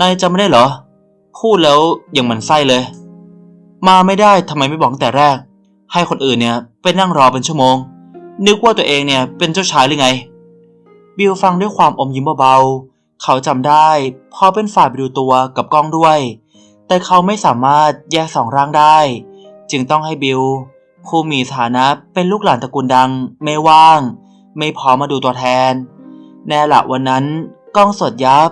นายจำไม่ได้เหรอ พูดแล้วยังหมันไส้เลย มาไม่ได้ทำไมไม่บอกตั้งแต่แรก ให้คนอื่นเนี่ยไปนั่งรอเป็นชั่วโมง นึกว่าตัวเองเนี่ยเป็นเจ้าชายหรือไง บิวฟังด้วยความอมยิ้มเบาๆ เขาจำได้พอเป็นฝ่ายไปดูตัวกับกล้องด้วย แต่เขาไม่สามารถแยกสองร่างได้ จึงต้องให้บิวผู้มีฐานะเป็นลูกหลานตระกูลดัง ไม่ว่าง ไม่พอมาดูตัวแทน แน่ละวันนั้น กล้องสดยับ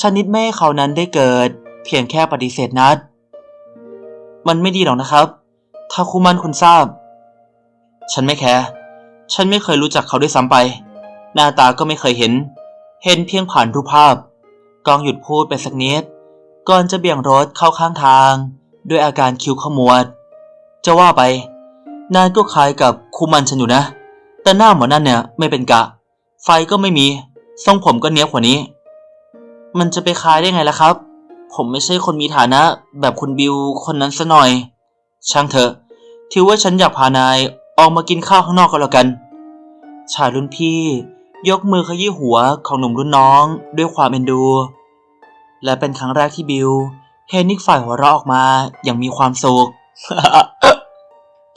ชนิดไม่ให้เขานั้นได้เกิด เพียงแค่ปฏิเสธนัด มันไม่ดีหรอกนะครับ ถ้าคู่มั่นคุณทราบ ฉันไม่แคร์ฉันไม่เคยรู้จักเขาด้วยซ้ำไป หน้าตาก็ไม่เคยเห็น เห็นเพียงผ่านรูปภาพ กองหยุดพูดไปสักนิด ก่อนจะเบี่ยงรถเข้าข้างทาง ด้วยอาการคิ้วขมวด จะว่าไป นายก็คล้ายกับคู่มันฉันอยู่นะ แต่หน้าหมอนั่นเนี่ยไม่เป็นกะ ไฟก็ไม่มี ทรงผมก็เนี้ยบกว่านี้ มันจะไปคล้ายได้ไงล่ะครับ ผมไม่ใช่คนมีฐานะแบบคุณบิวคนนั้นซะหน่อย ช่างเถอะถือว่าฉันอยากพานายออกมากินข้าวข้างนอกก็แล้วกัน ชายรุ่นพี่ ยกมือขยี้หัวของหนุ่มรุ่นน้องด้วยความเอ็นดู และเป็นครั้งแรกที่บิวเห็นนิกฝ่ายหัวเราะออกมาอย่างมีความสุข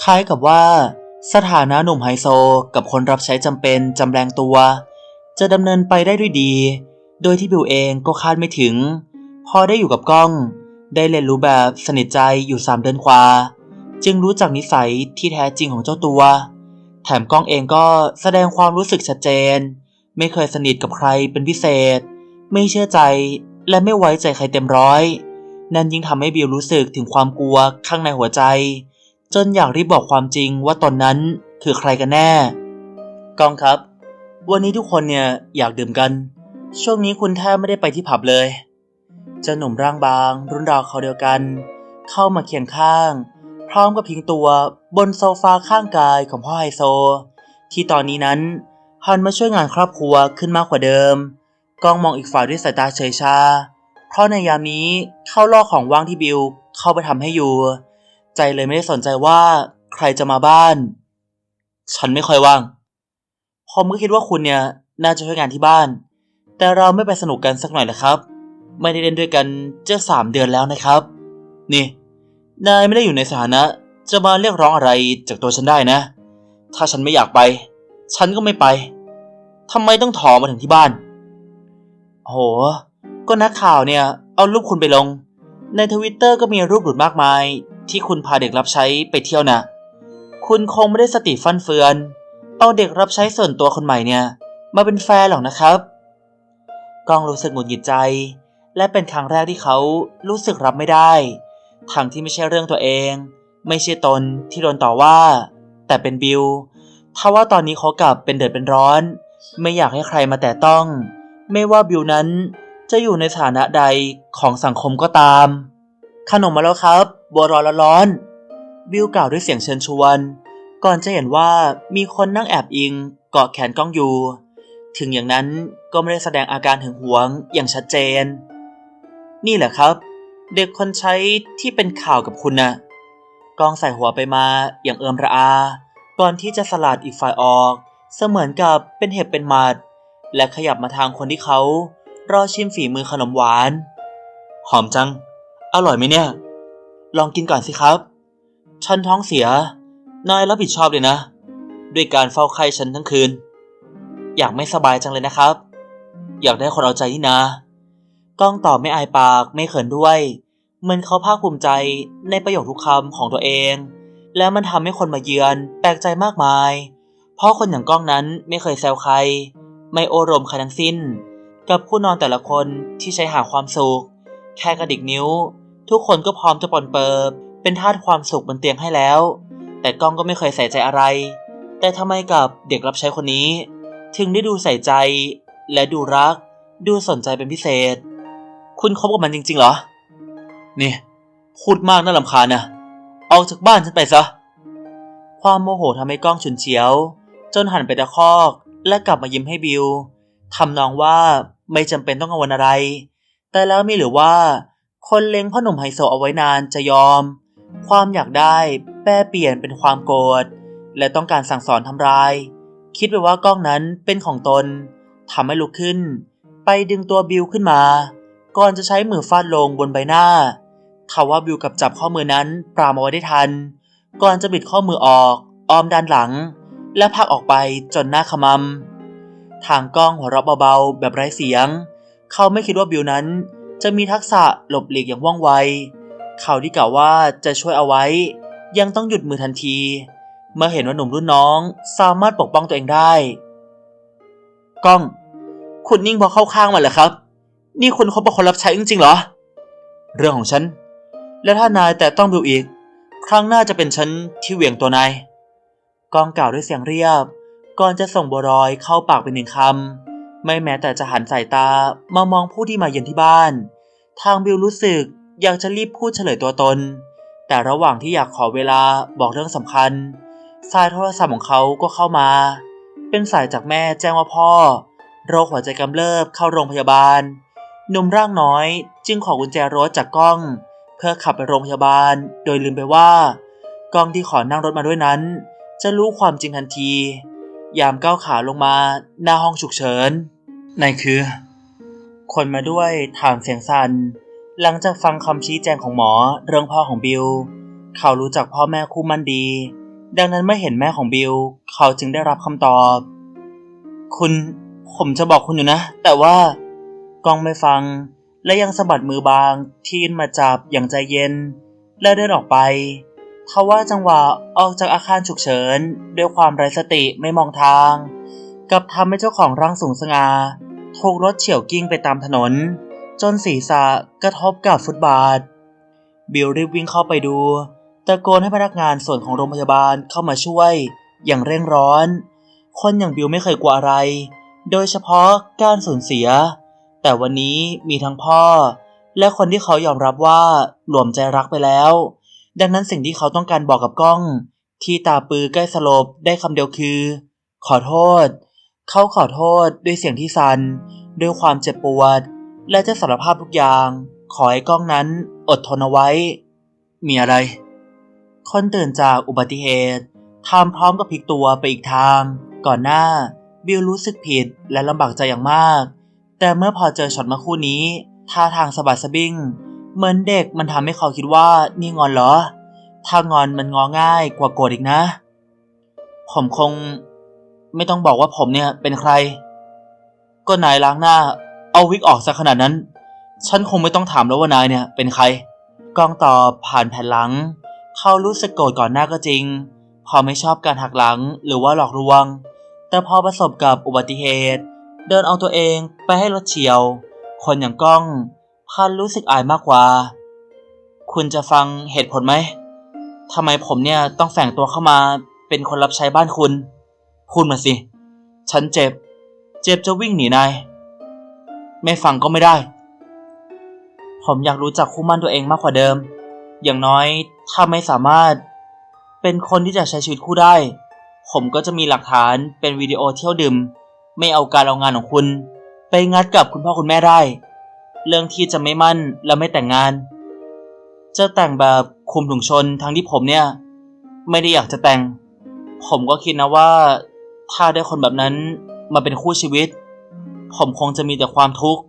คล้ายกับว่า สถานะหนุ่มไฮโซกับคนรับใช้จำเป็นจำแรงตัว จะดำเนินไปได้ด้วยดี โดยที่บิวเองก็คาดไม่ถึง พอได้อยู่กับกล้อง ได้เรียนรู้แบบสนิทใจอยู่สามเดือนกว่า จึงรู้จักนิสัยที่แท้จริงของเจ้าตัว แถมกล้องเองก็แสดงความรู้สึกชัดเจน ไม่เคยสนิทกับใครเป็นพิเศษ ไม่เชื่อใจและไม่ไว้ใจใครเต็มร้อย นั่นยิ่งทำให้บิวรู้สึกถึงความกลัวข้างในหัวใจ จนอยากรีบบอกความจริงว่าตอนนั้นคือใครกันแน่ กล้องครับ วันนี้ทุกคนเนี่ยอยากดื่มกัน ช่วงนี้คุณแทบไม่ได้ไปที่ผับเลยเจ้าหนุ่มร่างบาง รุ่นราวเขาเดียวกัน เข้ามาเคียงข้าง พร้อมกับพิงตัวบนโซฟาข้างกายของพ่อไฮโซ ที่ตอนนี้นั้นหันมาช่วยงานครอบครัวขึ้นมากกว่าเดิมกล้องมองอีกฝ่ายด้วยสายตาเฉยชา เพราะในยามนี้เข้าล่อของว่างที่บิวเข้าไปทำให้อยู่ ใจเลยไม่ได้สนใจว่าใครจะมาบ้าน ฉันไม่ค่อยว่าง ผมก็คิดว่าคุณเนี่ยน่าจะช่วยงานที่บ้าน แต่เราไม่ไปสนุกกันสักหน่อยเหรอครับ ไม่ได้เล่นด้วยกันจะสามเดือนแล้วนะครับ นี่ นายไม่ได้อยู่ในสถานะ จะมาเรียกร้องอะไรจากตัวฉันได้นะ ถ้าฉันไม่อยากไป ฉันก็ไม่ไปทำไมต้องถอมาถึงที่บ้าน โห ก็นักข่าวเนี่ยเอารูปคุณไปลง ในทวิตเตอร์ก็มีรูปหลุดมากมาย ที่คุณพาเด็กรับใช้ไปเที่ยวนะ คุณคงไม่ได้สติฟันเฟือน เอาเด็กรับใช้ส่วนตัวคนใหม่เนี่ย มาเป็นแฟนหรอกนะครับก้องรู้สึกหงุดหงิดใจ และเป็นครั้งแรกที่เขารู้สึกรับไม่ได้ทั้งที่ไม่ใช่เรื่องตัวเอง ไม่ใช่ตนที่โดนต่อว่า แต่เป็นบิวถ้าว่าตอนนี้เขากลับเป็นเดือดเป็นร้อน ไม่อยากให้ใครมาแตะต้อง ไม่ว่าบิวนั้นจะอยู่ในฐานะใดของสังคมก็ตาม ขนมมาแล้วครับ บัวร้อนร้อน บิวกล่าวด้วยเสียงเชิญชวน ก่อนจะเห็นว่ามีคนนั่งแอบอิงเกาะแขนกล้องอยู่ ถึงอย่างนั้นก็ไม่ได้แสดงอาการหึงหวงอย่างชัดเจน นี่แหละครับ เด็กคนใช้ที่เป็นข่าวกับคุณนะ่ะกองใส่หัวไปมาอย่างเอิมระอา ก่อนที่จะสลัดอีกฝ่ายออก เสมือนกับเป็นเห็บเป็นหมัด และขยับมาทางคนที่เขารอชิมฝีมือขนมหวาน หอมจัง อร่อยไหมเนี่ย ลองกินก่อนสิครับ ฉันท้องเสีย นายรับผิดชอบเลยนะ ด้วยการเฝ้าไข้ฉันทั้งคืน อยากไม่สบายจังเลยนะครับ อยากได้คนเอาใจนี่นะก้องตอบไม่อายปากไม่เขินด้วยเหมือนเขาภาคภูมิใจในประโยคทุกคำของตัวเอง และมันทำให้คนมาเยือนแปลกใจมากมาย เพราะคนอย่างก้องนั้นไม่เคยแซวใคร ไม่โอรมใครทั้งสิ้น กับคู่นอนแต่ละคนที่ใช้หาความสุข แค่กระดิกนิ้ว ทุกคนก็พร้อมจะปนเปิบเป็นทาสความสุขบนเตียงให้แล้ว แต่ก้องก็ไม่เคยใส่ใจอะไร แต่ทำไมกับเด็กรับใช้คนนี้ ถึงได้ดูใส่ใจ และดูรัก ดูสนใจเป็นพิเศษ คุณคบกับมันจริง ๆ เหรอ นี่ พูดมากน่าลำคาญนะออกจากบ้านฉันไปซะ ความโมโหทำให้ก้องฉุนเฉียว จนหันไปตะคอกและกลับมายิ้มให้บิวทำนองว่าไม่จำเป็นต้องกังวลอะไร แต่แล้วมีหรือว่า คนเล็งพ่อหนุ่มไฮโซเอาไว้นานจะยอม ความอยากได้ แปรเปลี่ยนเป็นความโกรธและต้องการสั่งสอนทำร้าย คิดไปว่ากล้องนั้นเป็นของตนทำให้ลุกขึ้น ไปดึงตัวบิวขึ้นมา ก่อนจะใช้มือฟาดลงบนใบหน้าทว่าบิวกับจับข้อมือนั้นปรามเอาไว้ได้ทัน ก่อนจะบิดข้อมือออกอ้อมด้านหลัง และพักออกไปจนหน้าขมำทางกล้องหัวเราะเบาๆ แบบไร้เสียง เขาไม่คิดว่าบิวนั้น จะมีทักษะหลบหลีกอย่างว่องไว เขาที่กล่าวว่าจะช่วยเอาไว้ ยังต้องหยุดมือทันที เมื่อเห็นว่าหนุ่มรุ่นน้องสามารถปกป้องตัวเองได้ ก้อง คุณนิ่งพอเข้าข้างมันเหรอครับ นี่คุณคบกับคนรับใช้จริงๆเหรอ เรื่องของฉัน และถ้านายแต่ต้องบิวอีก ครั้งหน้าจะเป็นฉันที่เหวี่ยงตัวนายก้องกล่าวด้วยเสียงเรียบ ก่อนจะส่งบัวรอยเข้าปากเป็นหนึ่งคำ ไม่แม้แต่จะหันสายตามามองผู้ที่มาเยือนที่บ้าน ทางบิวรู้สึกอยากจะรีบพูดเฉลยตัวตน แต่ระหว่างที่อยากขอเวลาบอกเรื่องสำคัญ สายโทรศัพท์ของเขาก็เข้ามา เป็นสายจากแม่แจ้งว่าพ่อ โรคหัวใจกำเริบเข้าโรงพยาบาลหนุ่มร่างน้อยจึงขอกุญแจรถจากกล้อง เพื่อขับไปโรงพยาบาล โดยลืมไปว่ากล้องที่ขอนั่งรถมาด้วยนั้น จะรู้ความจริงทันที ยามก้าวขาลงมาหน้าห้องฉุกเฉินนั่นคือ คนมาด้วยถามเสียงสัน่น หลังจากฟังคำชี้แจงของหมอเรื่องพ่อของบิล เขารู้จักพ่อแม่คู่มั่นดี ดังนั้นเมื่อเห็นแม่ของบิล เขาจึงได้รับคำตอบ คุณผมจะบอกคุณอยู่นะ แต่ว่ากล้องไม่ฟัง และยังสะบัดมือบางที่ยื่นมาจับอย่างใจเย็น และเดินออกไปทว่าจังหวะออกจากอาคารฉุกเฉิน ด้วยความไร้สติไม่มองทาง กับทำให้เจ้าของร่างสูงสง่าถูกรถเฉี่ยวกิ้งไปตามถนน จนศีรษะกระทบกับฟุตบาท บิลรีบวิ่งเข้าไปดู ตะโกนให้พนักงานส่วนของโรงพยาบาลเข้ามาช่วย อย่างเร่งร้อน คนอย่างบิลไม่เคยกลัวอะไร โดยเฉพาะการสูญเสีย แต่วันนี้มีทั้งพ่อ และคนที่เขายอมรับว่าหลวมใจรักไปแล้ว ดังนั้นสิ่งที่เขาต้องการบอกกับกล้อง ที่ตาปือใกล้สลบได้คำเดียวคือ ขอโทษ เขาขอโทษด้วยเสียงที่สัน่นด้วยความเจ็บปวด และจะสารภาพทุกอย่าง ขอให้กล้องนั้นอดทนเอาไว้ มีอะไรคนตื่นจากอุบัติเหตุทำพร้อมกับพลิกตัวไปอีกทาง ก่อนหน้า บิลรู้สึกผิดและลำบากใจอย่างมาก แต่เมื่อพอเจอช็อตมื่อคู่นี้ท่าทางสะบัดสะบิ้งเหมือนเด็กมันทำให้เขาคิดว่านี่งอนเหรอ ถ้างอนมันงอง่ายกว่าโกรธอีกนะ ผมคง ไม่ต้องบอกว่าผมเนี่ยเป็นใคร ก็นายล้างหน้า เอาวิกออกซะขนาดนั้น ฉันคงไม่ต้องถามแล้วว่านายเนี่ยเป็นใครก้องตอบผ่านแผ่นหลัง เขารู้สึกโกรธก่อนหน้าก็จริง พอไม่ชอบการหักหลังหรือว่าหลอกลวง แต่พอประสบกับอุบัติเหตุ เดินเอาตัวเองไปให้รถเฉียว คนอย่างก้องพันรู้สึกอายมากกว่า คุณจะฟังเหตุผลไหมทำไมผมเนี่ยต้องแฝงตัวเข้ามาเป็นคนรับใช้บ้านคุณ พูดมาสิ ฉันเจ็บ เจ็บจะวิ่งหนีนาย ไม่ฟังก็ไม่ได้ ผมอยากรู้จักคู่มั่นตัวเองมากกว่าเดิม อย่างน้อยถ้าไม่สามารถเป็นคนที่จะใช้ชีวิตคู่ได้ ผมก็จะมีหลักฐานเป็นวิดีโอเที่ยวดื่ม ไม่เอาการเอางานของคุณ ไปงัดกับคุณพ่อคุณแม่ได้ เรื่องที่จะไม่มั่นและไม่แต่งงาน จะแต่งแบบคุมถุงชนทั้งที่ผมเนี่ย ไม่ได้อยากจะแต่ง ผมก็คิดนะว่า ถ้าได้คนแบบนั้นมาเป็นคู่ชีวิต ผมคงจะมีแต่ความทุกข์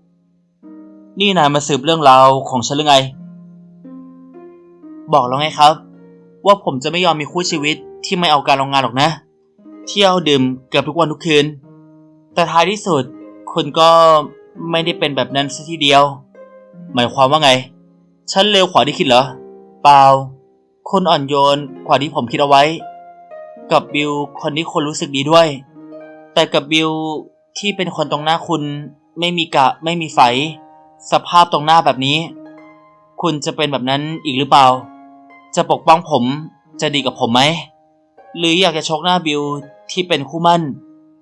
นี่นายมาสืบเรื่องราวของฉันหรือไง บอกแล้วไงครับ ว่าผมจะไม่ยอมมีคู่ชีวิตที่ไม่เอาการเอางานหรอกนะ เที่ยวดื่มเกือบทุกวันทุกคืน แต่ท้ายที่สุดคุณก็ไม่ได้เป็นแบบนั้นซะทีเดียว หมายความว่าไง ฉันเลวกว่าที่คิดเหรอ เปล่าคุณอ่อนโยนกว่าที่ผมคิดเอาไว้ กับบิลคนที่คนรู้สึกดีด้วย แต่กับบิล ที่เป็นคนตรงหน้าคุณไม่มีกะไม่มีไฝสภาพตรงหน้าแบบนี้ คุณจะเป็นแบบนั้นอีกหรือเปล่า จะปกป้องผมจะดีกับผมไหม หรืออยากจะชกหน้าบิลที่เป็นคู่มั่น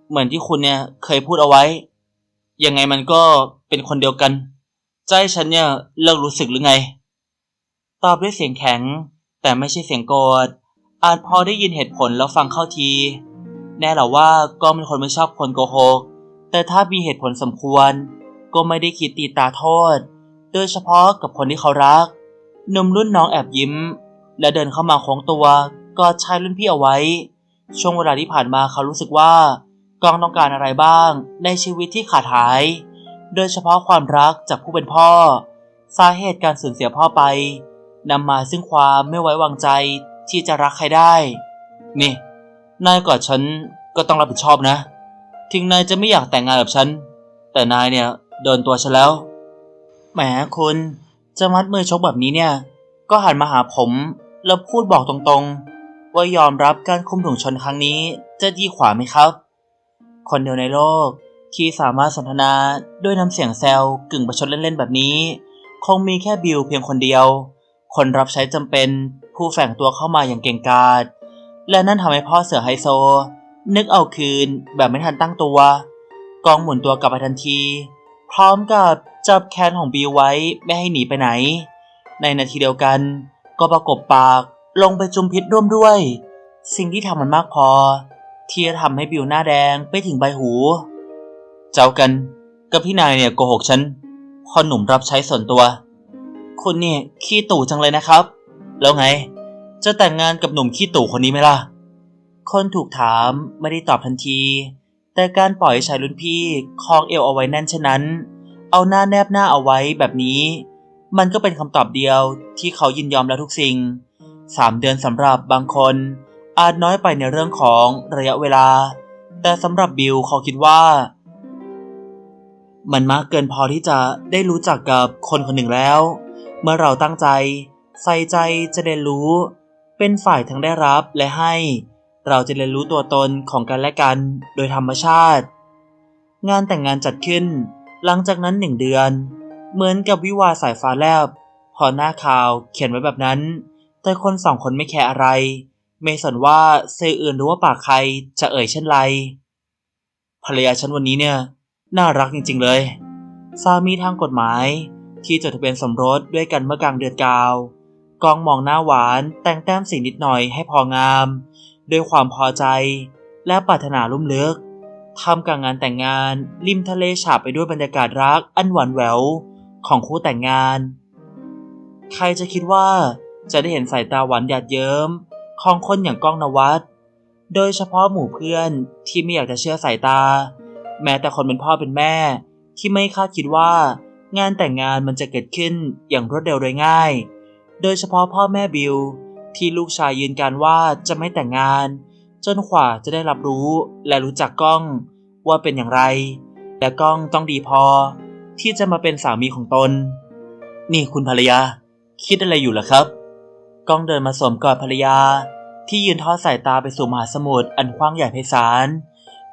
เหมือนที่คุณเนี่ยเคยพูดเอาไว้ ยังไงมันก็เป็นคนเดียวกันจะให้ฉันเนี่ยเลิกรู้สึกหรือไง ตอบด้วยเสียงแข็ง แต่ไม่ใช่เสียงโกรธอาจพอได้ยินเหตุผลแล้วฟังเข้าที แน่หรอว่าก็เป็นคนไม่ชอบคนโกหก แต่ถ้ามีเหตุผลสมควร ก็ไม่ได้คิดตีตาโทษ โดยเฉพาะกับคนที่เขารัก หนุ่มรุ่นน้องแอบยิ้ม และเดินเข้ามาโค้งตัวกอดชายรุ่นพี่เอาไว้ ช่วงเวลาที่ผ่านมาเขารู้สึกว่ากองต้องการอะไรบ้าง ในชีวิตที่ขาดหาย โดยเฉพาะความรักจากผู้เป็นพ่อ สาเหตุการสูญเสียพ่อไปนำมาซึ่งความไม่ไว้วางใจที่จะรักใครได้ นี่ นายกอดฉันก็ต้องรับผิดชอบนะ ถึงนายจะไม่อยากแต่งงานกับฉัน แต่นายเนี่ยโดนตัวฉันแล้ว แหมคุณจะมัดมือชกแบบนี้เนี่ย ก็หันมาหาผม แล้วพูดบอกตรงๆ ว่ายอมรับการคุมถุงชนครั้งนี้จะดีกว่าไหมครับ คนเดียวในโลกที่สามารถสนทนาด้วยน้ำเสียงแซวกึ่งประชดเล่นๆแบบนี้ คงมีแค่บิวเพียงคนเดียว คนรับใช้จำเป็นผู้แฝงตัวเข้ามาอย่างเก่งกาจและนั่นทำให้พ่อเสือไฮโซ นึกเอาคืนแบบไม่ทันตั้งตัว กองหมุนตัวกลับไปทันที พร้อมกับจับแขนของบิวไว้ไม่ให้หนีไปไหน ในนาทีเดียวกัน ก็ประกบปากลงไปจุมพิษร่วมด้วย สิ่งที่ทำมันมากพอ ที่จะทำให้บิวหน้าแดงไปถึงใบหู เจ้ากันกับพี่นายเนี่ยโกหกฉันพอหนุ่มรับใช้ส่วนตัว คุณเนี่ยขี้ตู่จังเลยนะครับ แล้วไง จะแต่งงานกับหนุ่มขี้ตู่คนนี้ไหมล่ะ คนถูกถามไม่ได้ตอบทันที แต่การปล่อยชายรุ่นพี่คล้องเอวเอาไว้แน่นเช่นนั้น เอาหน้าแนบหน้าเอาไว้แบบนี้ มันก็เป็นคำตอบเดียวที่เขายินยอมแล้วทุกสิ่งสามเดือนสำหรับบางคน อาจน้อยไปในเรื่องของระยะเวลา แต่สำหรับบิลเขาคิดว่า มันมากเกินพอที่จะได้รู้จักกับคนคนหนึ่งแล้ว เมื่อเราตั้งใจ ใส่ใจจะเรียนรู้ เป็นฝ่ายทั้งได้รับและให้ เราจะเรียนรู้ตัวตนของกันและกันโดยธรรมชาติ งานแต่งงานจัดขึ้น หลังจากนั้นหนึ่งเดือน เหมือนกับวิวาสายฟ้าแลบ พอหน้าข่าวเขียนไว้แบบนั้น แต่คนสองคนไม่แคร์อะไร ไม่สนว่าสื่ออื่นหรือว่าปากใครจะเอ่ยเช่นไร ภรรยาฉันวันนี้เนี่ย น่ารักจริง ๆ เลย สามีทางกฎหมาย ที่จดทะเบียนสมรสด้วยกันเมื่อกลางเดือนกาวกองมองหน้าหวานแต่งแต้มสีนิดหน่อยให้พองาม ด้วยความพอใจและปรารถนาลุ่มลึกทำกลางงานแต่งงานริมทะเลฉาบไปด้วยบรรยากาศรักอันหวานแหววของคู่แต่งงาน ใครจะคิดว่าจะได้เห็นสายตาหวานหยาดเยิ้มของคนอย่างก้องนวัดโดยเฉพาะหมู่เพื่อนที่ไม่อยากจะเชื่อสายตา แม้แต่คนเป็นพ่อเป็นแม่ ที่ไม่คาดคิดว่า งานแต่งงานมันจะเกิดขึ้นอย่างรวดเร็วโดยง่าย โดยเฉพาะพ่อแม่บิล ที่ลูกชายยืนการว่าจะไม่แต่งงาน จนกว่าจะได้รับรู้และรู้จักก้องว่าเป็นอย่างไร และก้องต้องดีพอ ที่จะมาเป็นสามีของตน นี่คุณภรรยา คิดอะไรอยู่ล่ะครับ ก้องเดินมาสวมกอดภรรยา ที่ยืนทอดสายตาไปสู่มหาสมุทรอันกว้างใหญ่ไพศาล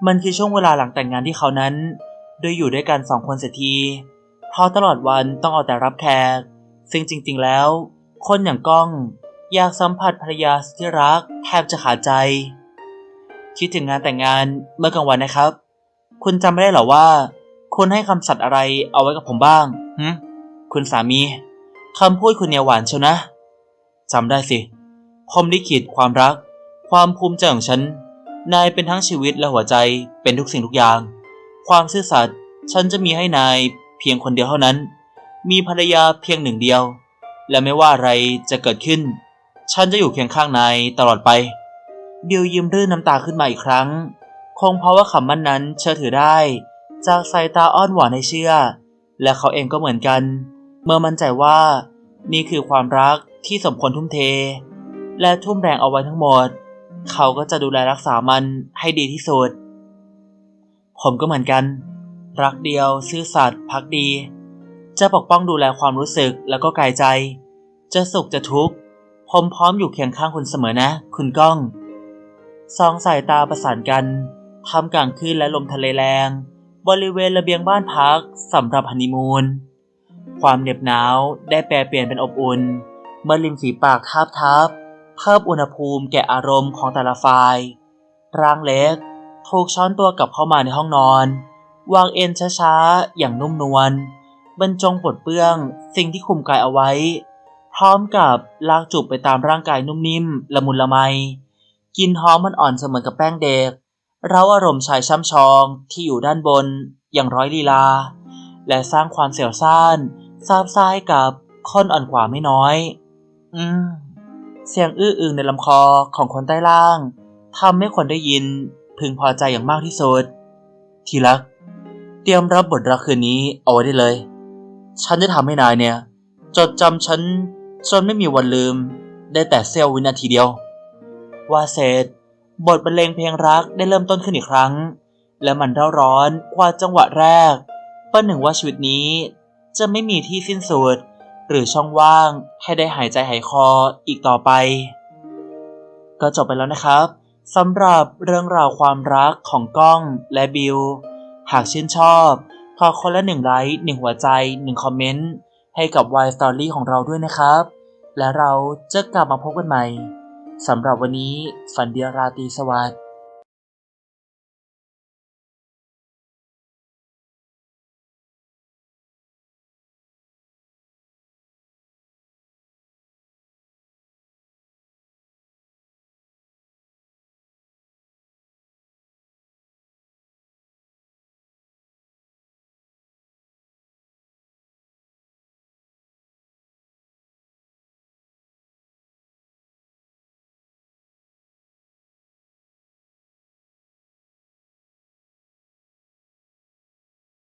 มันคือช่วงเวลาหลังแต่งงานที่เขานั้นโดยอยู่ด้วยกันสองคนเสียทีเพราะตลอดวันต้องเอาแต่รับแขกซึ่งจริง ๆ แล้ว คนอย่างก้อง อยากสัมผัสภรรยาที่รักแทบจะขาดใจ คิดถึงงานแต่งงานเมื่อกลางวันนะครับ คุณจำไม่ได้หรอว่า คุณให้คำสัตย์อะไรเอาไว้กับผมบ้างหึคุณสามีคำพูดคุณเนี่ยหวานเชียวนะจำได้สิพรมลิขิตความรัก ความภูมิใจของฉัน นายเป็นทั้งชีวิตและหัวใจเป็นทุกสิ่งทุกอย่าง ความซื่อสัตย์ฉันจะมีให้นายเพียงคนเดียวเท่านั้น มีภรรยาเพียงหนึ่งเดียว และไม่ว่าอะไรจะเกิดขึ้น ฉันจะอยู่เคียงข้างนายตลอดไป บิวยิ้มรื่นน้ำตาขึ้นมาอีกครั้ง คงเพราะว่าคำมั่นนั้นเชื่อถือได้ จากสายตาอ้อนหวานให้เชื่อ และเขาเองก็เหมือนกัน เมื่อมั่นใจว่า นี่คือความรักที่สมควรทุ่มเท และทุ่มแรงเอาไว้ทั้งหมด เขาก็จะดูแลรักษามันให้ดีที่สุด ผมก็เหมือนกัน รักเดียว ซื่อสัตย์พักดี จะปกป้องดูแลความรู้สึกแล้วก็กายใจ จะสุขจะทุกข์ ผมพร้อมอยู่เคียงข้างคุณเสมอนะ คุณก้อง สองสายตาประสานกันทำกลางคืนและลมทะเลแรง บริเวณระเบียงบ้านพักสำหรับฮันนีมูน ความเหน็บหนาวได้แปลเปลี่ยนเป็นอบอุ่น เมื่อริมฝีปากทาบทับเพิ่มอุณหภูมิแก่อารมณ์ของแต่ละฝ่าย ร่างเล็กถูกช้อนตัวกลับเข้ามาในห้องนอน วางเอ็นช้าๆ อย่างนุ่มนวลบรรจงปลดเปื้องสิ่งที่คุมกายเอาไว้ พร้อมกับลากจูบไปตามร่างกายนุ่มนิ่มละมุนละไมกินหอมมันอ่อนเสมือนกับแป้งเด็ก เราอารมณ์ชายช่ำชองที่อยู่ด้านบนอย่างร้อยลีลา และสร้างความเสียวซ่านซาบซ่าให้กับคนอ่อนกว่าไม่น้อย อืม เสียงอื้ออึงในลำคอของคนใต้ล่างทำให้คนได้ยินพึงพอใจอย่างมากที่สุด ทีรัก เตรียมรับบทรักคืนนี้เอาไว้ได้เลย ฉันจะทำให้นายเนี่ย จดจำฉัน จนไม่มีวันลืม ได้แต่เสี้ยววินาทีเดียว ว่าเสร็จบทบรรเลงเพลงรักได้เริ่มต้นขึ้นอีกครั้ง และมันเร่าร้อนกว่าจังหวะแรกประหนึ่งว่าชีวิตนี้ จะไม่มีที่สิ้นสุด หรือช่องว่างให้ได้หายใจหายคออีกต่อไป ก็จบไปแล้วนะครับสำหรับเรื่องราวความรักของก้องและบิว หากชื่นชอบ ขอคนละหนึ่งไลค์หนึ่งหัวใจหนึ่งคอมเมนต์ ให้กับ Y Story ของเราด้วยนะครับ และเราจะกลับมาพบกันใหม่สำหรับวันนี้ฝันเดียราตรีสวัสดิ์